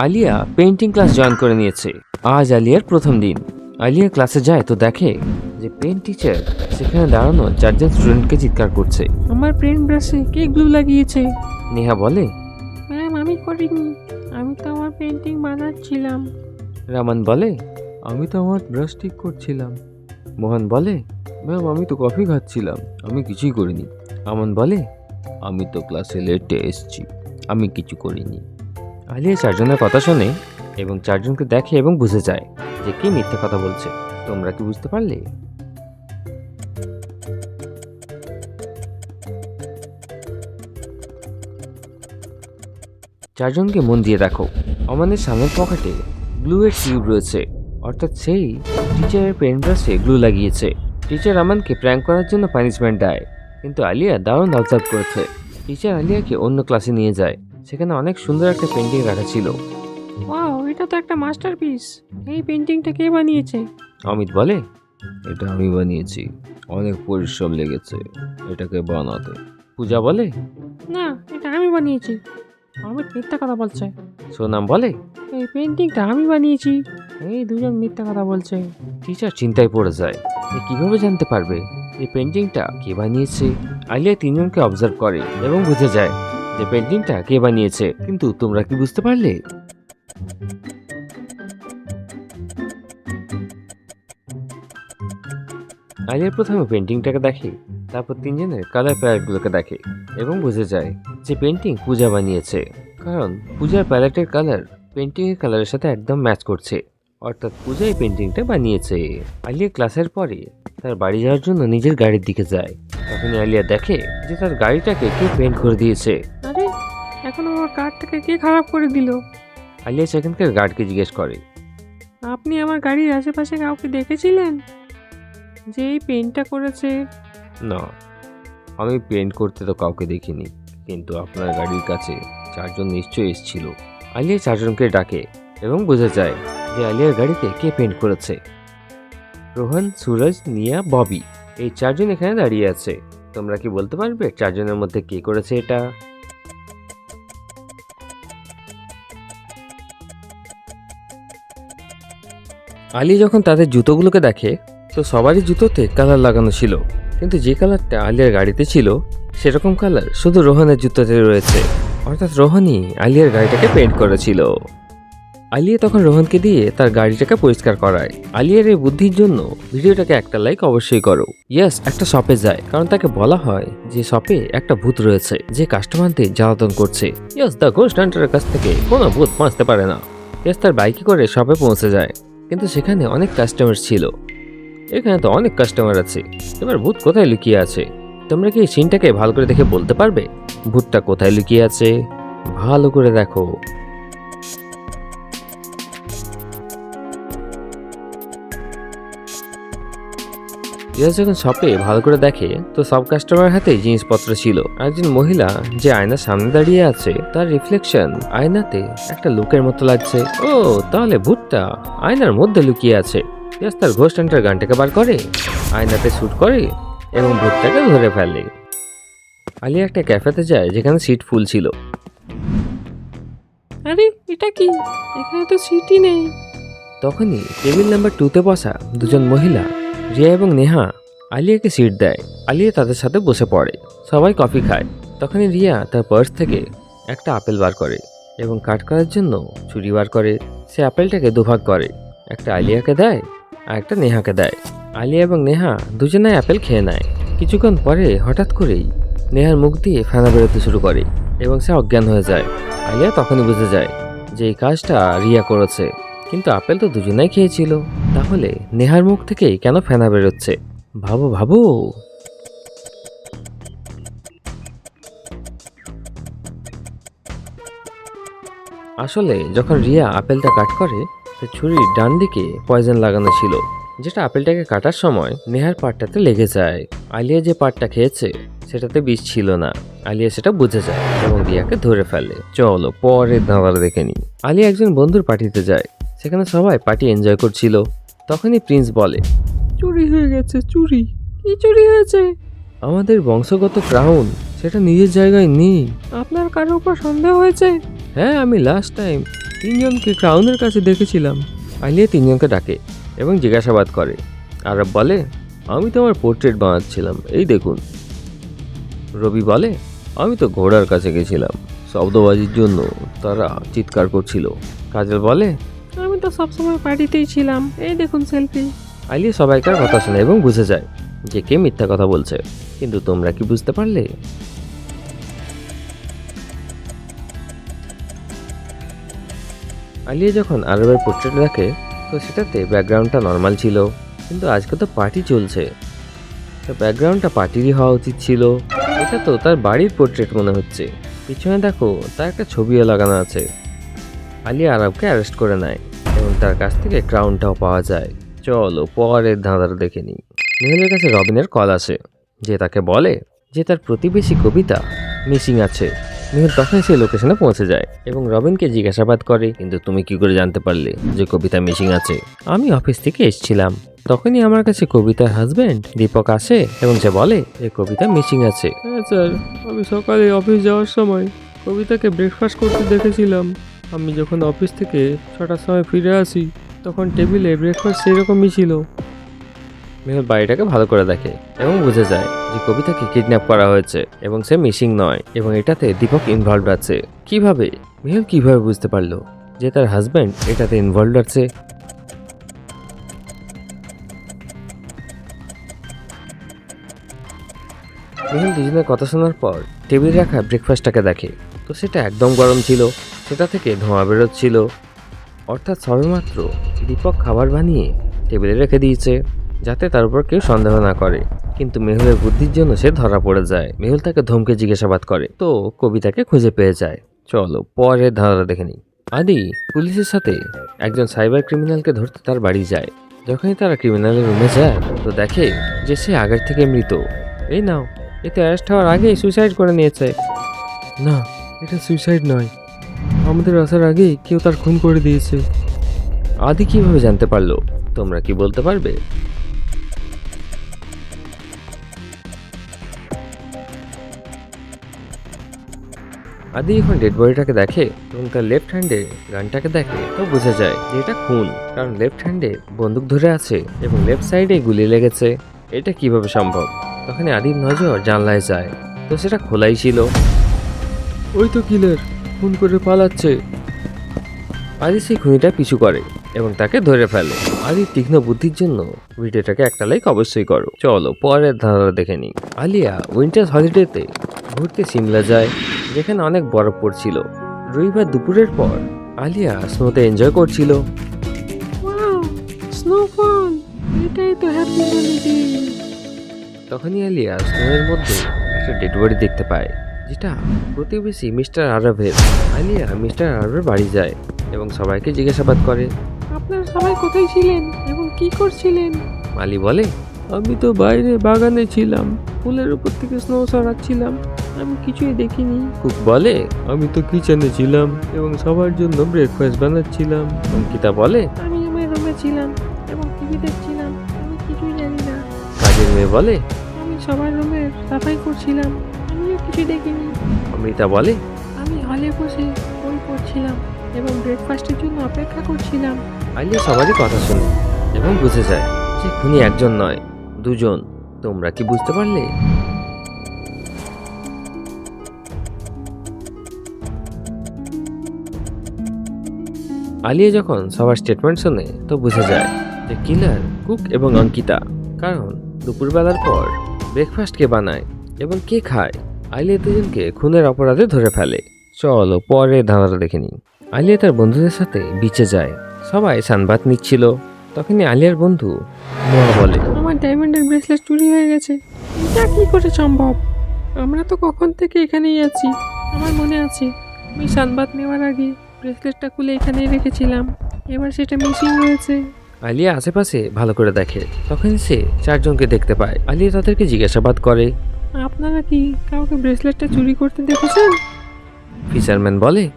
Alia painting class join করে নিয়েছে। আজ আলিয়ার প্রথম দিন। আলিয়া ক্লাসে যায় তো দেখে যে পেন টিচার সেখানে দাঁড়ানো চারজন স্টুডেন্টকে চিৎকার করছে। আমার পেন ব্রাশে কে গ্লু লাগিয়েছে? নেহা বলে ম্যাম আমি করিনি। আমি তো আমার পেন্টিং বানাচ্ছিলাম। রামান বলে আমি তো আমার ব্রাশ ঠিক করছিলাম। মোহন বলে ম্যাম আমি তো কফি খাচ্ছিলাম। আমি কিছুই করিনি। আমন বলে আমি তো ক্লাসে লেটে এসেছি। আমি কিছু করিনি। আলিয়া চারজনের কথা শোনে এবং চারজনকে দেখে এবং বুঝে যায় যে কে মিথ্যে কথা বলছে। তোমরা কি বুঝতে পারলে? চারজনকে মন দিয়ে দেখো। অমানের সামনের পকেটে গ্লু এর টিউব রয়েছে। অর্থাৎ সেই টিচারের পেন ব্রাশে গ্লু লাগিয়েছে। টিচার আমানকে প্র্যাঙ্ক করার জন্য পানিশমেন্ট দেয়। কিন্তু আলিয়া দারুণ অবজার্ভ করেছে। টিচার আলিয়াকে অন্য ক্লাসে নিয়ে যায়। সেখানে অনেক সুন্দর একটা পেন্টিং রাখা ছিল। ওয়াও এটা তো একটা মাস্টারপিস এই পেন্টিংটা কে বানিয়েছে? অমিত বলে এটা আমি বানিয়েছি। অনেক পরিশ্রম লেগেছে এটাকে বানাতে। পূজা বলে না এটা আমি বানিয়েছি। অমিত মিথ্যা কথা বলছে। সোনাম বলে এই পেন্টিংটা আমি বানিয়েছি। এই দুজন মিথ্যা কথা বলছে। টিচার চিন্তায় পড়ে যায় যে কীভাবে জানতে পারবে? এই পেন্টিংটা কে বানিয়েছে? আলিয়া তিনজনকে অবজার্ভ করে এবং বুঝে যায় যে পেন্টিংটা কে বানিয়েছে। কিন্তু তোমরা কি বুঝতে পারলে? আলিয়া প্রথমে পেন্টিংটাকে দেখে তারপর তিনজনের কালার প্যালেটগুলোকে দেখে এবং বুঝে যায় যে পেন্টিং পূজা বানিয়েছে। কারণ পূজার প্যালেটের কালার পেন্টিংয়ের কালারের সাথে একদম ম্যাচ করছে। অর্থাৎ পূজা এই পেন্টিংটা বানিয়েছে। আলিয়া ক্লাসের পরে তার বাড়ি যাওয়ার জন্য নিজের গাড়ির দিকে যায়। তখনই আলিয়া দেখে যে তার গাড়িটাকে কে পেন্ট করে দিয়েছে। আরে এখন আমার কারটাকে কে খারাপ করে দিল? আলিয়া সেখানকার গার্ডকে জিজ্ঞেস করে। আপনি আমার গাড়ির আশেপাশে কাউকে দেখেছিলেন? যে এই পেনটা করেছে? না আমি পেন্ট করতে তো কাউকে দেখিনি কিন্তু আপনার গাড়ির কাছে চারজন নিশ্চয়ই এসেছিল। আলিয়া চারজনকে ডাকে এবং বোঝা যায় যে আলিয়ার গাড়িতে কে পেন্ট করেছে। রোহন সুরজ, নিয়া, ববি। এই চারজন এখানে দাঁড়িয়ে আছে। তোমরা কি বলতে পারবে চারজনের মধ্যে কে করেছে এটা? আলী যখন তাদের জুতোগুলোকে দেখে, তো সবারই জুতোতে কালার লাগানো ছিল। কিন্তু যে কালারটা আলিয়ার গাড়িতে ছিল, সেরকম কালার শুধু রোহনের জুতোতে রয়েছে। অর্থাৎ রোহনই আলিয়ার গাড়িটাকে পেন্ট করেছিল। আলিয়া তখন রোহনকে দিয়ে তার গাড়িটাকে পরিষ্কার করায়। আলিয়ার এই বুদ্ধির জন্য ভিডিওটাকে একটা লাইক অবশ্যই করো। ইয়াস একটা শপে যায়, কারণ তাকে বলা হয় যে শপে একটা ভূত রয়েছে, যে কাস্টমারদের জ্বালাতন করছে। ইয়াস দ্য গোস্ট হান্টারের কাছ থেকে কোনো ভূত বাঁচতে পারে না। ইয়াস তার বাইকে করে শপে পৌঁছে যায়, কিন্তু সেখানে অনেক কাস্টমার ছিল। এখানে তো অনেক কাস্টমার আছে। এবার ভূত কোথায় লুকিয়ে আছে? তোমরা কি সিনটাকে ভালো করে দেখে বলতে পারবে? ভূতটা কোথায় লুকিয়ে আছে? ভালো করে দেখো। রিয়াজ যখন শপে ভালো করে দেখে তো সব কাস্টমার হাতে জিনিসপত্র ছিল। একজন মহিলা যে আয়নার সামনে দাঁড়িয়ে আছে তার রিফ্লেকশন আয়নাতে একটা লুকের মতো লাগছে। ও তাহলে ভূতটা আয়নার মধ্যে লুকিয়ে আছে। রিয়াজ তার ঘোষ টান্টার গানটাকে বার করে আয়নাতে শ্যুট করে এবং ভূতটাকে ধরে ফেলে। আলিয়া একটা ক্যাফেতে যায় যেখানে সিট ফুল ছিল। আরে এটা কি? এখানে তো সিটই নেই। তখনই টেবিল নাম্বার টুতে বসা দুজন মহিলা রিয়া এবং নেহা আলিয়াকে সিট দেয়। আলিয়া তাদের সাথে বসে পড়ে। সবাই কফি খায়। তখনই রিয়া তার পার্স থেকে একটা আপেল বার করে এবং কাট করার জন্য ছুরি বার করে। সে আপেলটাকে দুভাগ করে। একটা আলিয়াকে দেয় আর একটা নেহাকে দেয়। আলিয়া এবং নেহা দুজনে আপেল খেয়ে নেয়। কিছুক্ষণ পরে হঠাৎ করেই নেহার মুখ দিয়ে ফেনা বেরোতে শুরু করে এবং সে অজ্ঞান হয়ে যায়। আলিয়া তখনই বুঝে যায় যে এই কাজটা রিয়া করেছে। কিন্তু আপেল তো দুজনেই খেয়েছিল। তাহলে নেহার মুখ থেকেই কেন ফেনা বেরোচ্ছে? ভাবো ভাবো। আসলে যখন রিয়া আপেলটা কাট করে তো ছুরির ডান দিকে পয়জন লাগানো ছিল, যেটা আপেলটাকে কাটার সময় নেহার পাটটাতে লেগে যায়। আলিয়া যে পাটটা খেয়েছে, সেটাতে বিষ ছিল না। আলিয়া সেটা বুঝে যায় এবং রিয়াকে ধরে ফেলে। চলো পরে দাঁড়া দেখে নি আলিয়া একজন বন্ধুর পার্টিতে যায়। সেখানে সবাই পার্টি এনজয় করছিল। তখনই প্রিন্স বলে চুরি হয়ে গেছে চুরি। কি চুরি হয়েছে? আমাদের বংশগত ক্রাউন সেটা নিজের জায়গায় নেই। আপনার কারোর উপর সন্দেহ হয়েছে? হ্যাঁ আমি লাস্ট টাইম তিনজনকে ক্রাউনের কাছে দেখেছিলাম। আলিয়া তিনজনকে ডাকে এবং জিজ্ঞাসাবাদ করে। আরব বলে আমি তো আমার পোর্ট্রেট বানাচ্ছিলাম এই দেখুন। রবি বলে আমি তো ঘোড়ার কাছে গেছিলাম শব্দবাজির জন্য তারা চিৎকার করছিল। কাজল বলে তো সবসময় পার্টিতেই ছিলাম। এই দেখুন সেলফি আলিয়া সবাইকার কথা শোনে এবং বুঝে যায় যে কে মিথ্যা কথা বলছে। কিন্তু তোমরা কি বুঝতে পারলে? আলিয়া যখন আরবের পোর্ট্রেট দেখে, তো সেটাতে ব্যাকগ্রাউন্ডটা নর্মাল ছিল, কিন্তু আজকে তো পার্টি চলছে। তো ব্যাকগ্রাউন্ডটা পার্টিরই হওয়া উচিত ছিল। এটা তো তার বাড়ির পোর্ট্রেট মনে হচ্ছে। পিছনে দেখো, তার একটা ছবিও লাগানো আছে। আলিয়া আরবকে অ্যারেস্ট করে নেয়। এবং তার কাছ থেকে ক্রাউনটাও পাওয়া যায়। চলো, পরের ধাঁধাটা দেখে নিই। মেহুলের কাছে রবিনের কল আসে যে তাকে বলে যে তার প্রতিবেশী কবিতা মিসিং আছে। মেহুল তখন সেই লোকেশনে পৌঁছে যায় এবং রবিনকে জিজ্ঞাসাবাদ করে, কিন্তু তুমি কি করে জানতে পারলে যে কবিতা মিসিং আছে? আমি অফিস থেকে এসছিলাম। তখনই আমার কাছে কবিতার হাজবেন্ড দীপক আসে এবং সে বলে যে কবিতা মিসিং আছে। হ্যাঁ স্যার। আমি সকালে অফিস যাওয়ার সময় কবিতাকে ব্রেকফাস্ট করতে দেখেছিলাম। আমি যখন অফিস থেকে ছটার সময় ফিরে আসি, তখন টেবিলে ব্রেকফাস্ট সেরকমই ছিল। মেহুল বাড়িটাকে ভালো করে দেখে এবং বুঝে যায় যে কবিতাকে কিডন্যাপ করা হয়েছে এবং সে মিসিং নয় এবং এটাতে দীপক ইনভলভ আছে। কীভাবে? মেহুল কীভাবে বুঝতে পারল যে তার হাজব্যান্ড এটাতে ইনভলভ আছে? মেহুল দুজনের কথা শোনার পর টেবিলে রাখা ব্রেকফাস্টটাকে দেখে। তো সেটা একদম গরম ছিল। সেটা থেকে ধোঁয়া বেরোচ্ছিল। অর্থাৎ সবেমাত্র দীপক খাবার বানিয়ে টেবিলে রেখে দিয়েছে, যাতে তার উপর কেউ সন্দেহ না করে। কিন্তু মেহুলের বুদ্ধির জন্য সে ধরা পড়ে যায়। মেহুল তাকে ধমকে জিজ্ঞাসাবাদ করে। তো কবিতাকে খুঁজে পেয়ে যায়। চলো পরের ধারাটা দেখে নিই। আদি পুলিশের সাথে একজন সাইবার ক্রিমিনালকে ধরতে তার বাড়ি যায়। যখনই তারা ক্রিমিনালের রুমে যায়, তো দেখে যে সে আগের থেকে মৃত। এই নাও, এতে অ্যারেস্ট হওয়ার আগেই সুইসাইড করে নিয়েছে। না, এটা সুইসাইড নয়। আমাদের আসার আগেই কেউ তার খুন করে দিয়েছে। আদি কীভাবে জানতে পারল? তোমরা কি বলতে পারবে? আদি যখন ডেড বডিটাকে দেখে এবং তার লেফট হ্যান্ডে গানটাকে দেখে তো বোঝা যায় যে এটা খুন। কারণ লেফট হ্যান্ডে বন্দুক ধরে আছে এবং লেফট সাইডে গুলি লেগেছে। এটা কীভাবে সম্ভব? তখন আদির নজর জানলায় যায়। তো সেটা খোলাই ছিল। ওই তো কিলার খুন করে পালাচ্ছে। আদি সেই খুনিটা পিছু করে এবং তাকে ধরে ফেলে। আদির তীক্ষ্ণ বুদ্ধির জন্য ভিডিওটাকে একটা লাইক অবশ্যই করো। চলো পরের ধারা দেখে নিই। আলিয়া উইন্টার হলিডেতে ঘুরতে সিমলা যায় যেখানে অনেক বরফ পড়ছিল। রবিবার দুপুরের পর আলিয়া স্নোতে এনজয় করছিল। ওয়াও স্নোফল এটাই তো হ্যাপি হলিডে তখনই আলিয়া স্নোয়ের মধ্যে একটা ডেড বডি দেখতে পায়। যেটা প্রতিবেশী মিস্টার আরবের আলিয়া মিস্টার আরবের বাড়ি যায় এবং সবাইকে জিজ্ঞাসাবাদ করে আপনারা সবাই কোথায় ছিলেন এবং কি করছিলেন? মালি বলে আমি তো বাইরে বাগানে ছিলাম ফুলের উপর থেকে স্নো সরাচ্ছিলাম আমি কিছুই দেখিনি। কুক বলে আমি তো কিচেনে ছিলাম এবং সবার জন্য ব্রেকফাস্ট বানাচ্ছিলাম। অঙ্কিতা বলে আমি আমার রুমে ছিলাম এবং টিভি দেখছিলাম আমি কিছুই জানি না। কাজের মেয়ে বলে আমি সবার রুমের সাফাই করছিলাম কিছু দেখিনি। অমৃতা বলে? আমি হলে বসে বই পড়ছিলাম এবং ব্রেকফাস্টের জন্য অপেক্ষা করছিলাম। আলিয়া সবারই কথা শুনে এবং বুঝে যায় যে খুনি একজন নয় দুজন। তোমরা কি বুঝতে পারলে? আলিয়া যখন সবার স্টেটমেন্ট শোনে তো বুঝে যায় যে কিলার কুক এবং অঙ্কিতা। কারণ দুপুরবেলার পর ব্রেকফাস্ট কে বানায় এবং কে খায়? আলিয়া দুজনকে খুনের অপরাধে ধরে ফেলে। চলো পরে ধাঁধাটা দেখে নিই। আলিয়া তার বন্ধুদের সাথে বিচে যায়। সবাই সানবাত নিচ্ছিল। তখনই আলিয়ার বন্ধু নোয়া বলে আমার ডায়মন্ডের ব্রেসলেট চুরি হয়ে গেছে। এটা কি করে সম্ভব? আমরা তো কখন থেকে এখানেই আছি? আমার মনে আছে আমি সানবাদ নেওয়ার আগে ব্রেসলেটটা খুলে এখানেই রেখেছিলাম। এবার সেটা মিসিং হয়েছে আলিয়া আশেপাশে ভালো করে দেখে। তখন সে চারজনকে দেখতে পায়। আলিয়া তাদেরকে জিজ্ঞাসাবাদ করে আপনারা কি কাউকে ব্রেসলেটটা চুরি করতে দেখেছেন? ফিশারম্যান বলে?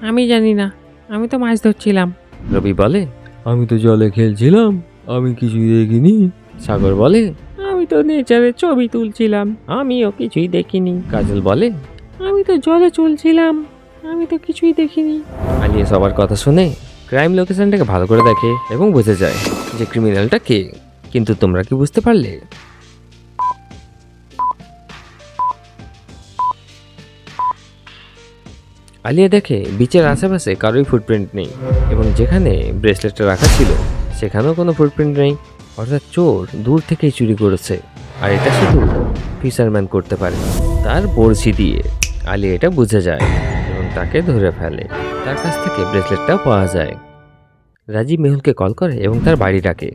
আমি জানি না। আমি তো মাছ ধরছিলাম। রবি বলে? আমি তো জলে খেলছিলাম আমি কিছুই দেখিনি। সাগর বলে? আমি তো নেচারের ছবি তুলছিলাম আমিও কিছুই দেখিনি। কাজল বলে? আমি তো জলে চলছিলাম আমি তো কিছুই দেখিনি। আলিয়া আলিয়া সবার কথা শুনে ক্রাইম লোকেশনটাকে ভালো করে দেখে এবং বুঝে যায় যে ক্রিমিনালটা কে। কিন্তু তোমরা কি বুঝতে পারলে? আলিয়া দেখে বিচের আশেপাশে কারোই ফুটপ্রিন্ট নেই এবং যেখানে ব্রেসলেটটা রাখা ছিল, সেখানেও কোনো ফুটপ্রিন্ট নেই। অর্থাৎ চোর দূর থেকেই চুরি করেছে। আর এটা শুধু ফিশারম্যান করতে পারে তার বড়শি দিয়ে। আলিয়া এটা বুঝে যায় এবং তাকে ধরে ফেলে। তার কাছ থেকে ব্রেসলেটটাও পাওয়া যায়। রাজীব মেহুলকে কল করে এবং তার বাড়ি ডাকে।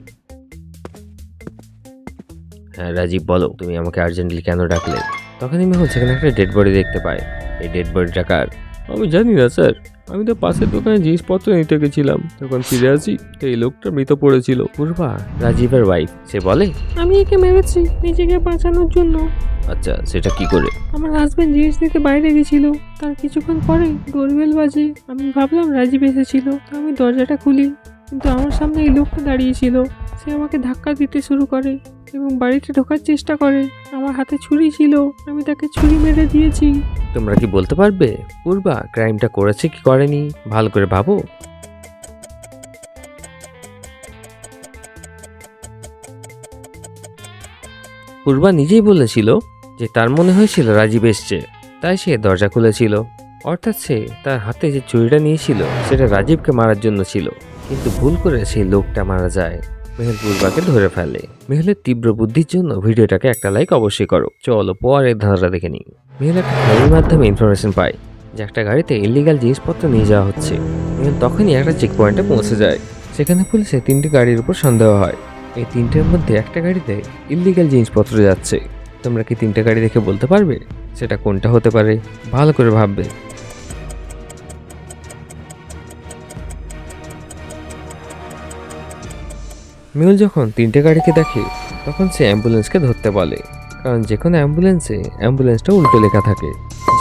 হ্যাঁ রাজীব বলো, তুমি আমাকে আর্জেন্টলি কেন ডাকলে? তখনই মেহুল সেখানে একটা ডেড বডি দেখতে পায়। এই ডেড বডিটা কার? আমি জানি না স্যার। আমি তো পাশের দোকানে জিনিসপত্র নিতে গেছিলাম। তখন ফিরে আসি তো এই লোকটা মৃত পড়েছিল। পূর্বা রাজীবের ওয়াইফ সে বলে? আমি একে মেরেছি নিজেকে বাঁচানোর জন্য। আচ্ছা সেটা কি করে? আমার হাজবেন্ড জিনিস নিতে বাইরে গেছিল। তার কিছুক্ষণ পরে ডোরবেল বাজে। আমি ভাবলাম রাজীব এসেছিল। তো আমি দরজাটা খুলি। কিন্তু আমার সামনে এই লোকটা দাঁড়িয়েছিল সে আমাকে ধাক্কা দিতে শুরু করে। এবং বাড়িতে ঢোকার চেষ্টা করে। আমার হাতে ছুরি ছিল, আমি তাকে ছুরি মেরে দিয়েছি। তোমরা কি বলতে পারবে? পূর্বা ক্রাইমটা করেছে কি করেনি? ভালো করে ভাবো। পূর্বা নিজেই বলেছিল যে তার মনে হয়েছিল রাজীব এসছে, তাই সে দরজা খুলেছিল। অর্থাৎ সে তার হাতে যে চুরিটা নিয়েছিল, সেটা রাজীবকে মারার জন্য ছিল। কিন্তু ভুল করে সেই লোকটা মারা যায়। মেহুল পূর্বাকে ধরে ফেলে। মেহুলের তীব্র বুদ্ধির জন্য ভিডিওটাকে একটা লাইক অবশ্যই করো। চলো পরের ধারাটা দেখে নিই। মেহুল একটা গাড়ির মাধ্যমে ইনফরমেশন পায়, যে একটা গাড়িতে ইলিগাল জিনিসপত্র নিয়ে যাওয়া হচ্ছে। মেহুল তখনই একটা চেক পয়েন্টে পৌঁছে যায়। সেখানে পুলিশে তিনটি গাড়ির উপর সন্দেহ হয়। এই তিনটের মধ্যে একটা গাড়িতে ইলিগাল জিনিসপত্র যাচ্ছে। তোমরা কি তিনটে গাড়ি দেখে বলতে পারবে? সেটা কোনটা হতে পারে? ভালো করে ভাববে। মিউল যখন তিনটে গাড়িকে দেখে, তখন সে অ্যাম্বুলেন্সকে ধরতে বলে। কারণ যে কোনো অ্যাম্বুলেন্সে অ্যাম্বুলেন্সটা উল্টো লেখা থাকে,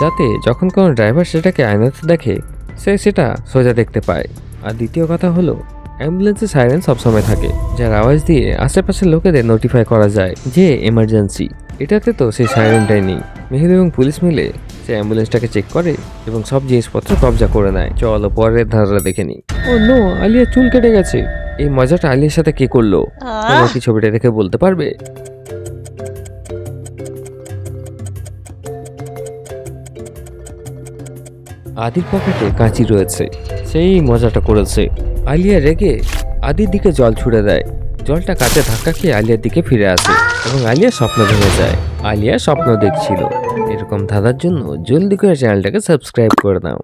যাতে যখন কোনো ড্রাইভার সেটাকে আয়নাতে দেখে, সে সেটা সোজা দেখতে পায়। আর দ্বিতীয় কথা হলো, অ্যাম্বুলেন্সে সাইরেন সবসময় থাকে, যার আওয়াজ দিয়ে আশেপাশের লোকেদের নোটিফাই করা যায় যে এমার্জেন্সি এটাতে তো সেই সাইরেনটাই নেই। মেহুল এবং পুলিশ মিলে সে অ্যাম্বুলেন্সটাকে চেক করে এবং সব জিনিসপত্র কবজা করে নেয়। চলো পরের ধারাটা দেখে নিই। ও নো, আলিয়া চুল কেটে গেছে। এই মজাটা আলিয়ার সাথে কে করল? তোমরা কি ছবিটা দেখে বলতে পারবে? আদির পকেটে কাঁচি রয়েছে। সেই মজাটা করেছে। আলিয়া রেগে আদির দিকে জল ছুড়ে দেয়। জলটা কাঁচে ধাক্কা খেয়ে আলিয়ার দিকে ফিরে আসে এবং আলিয়া স্বপ্ন ভেঙে যায়। আলিয়া স্বপ্ন দেখছিল। এরকম ধাঁধার জন্য জলদি করে চ্যানেলটাকে সাবস্ক্রাইব করে নাও।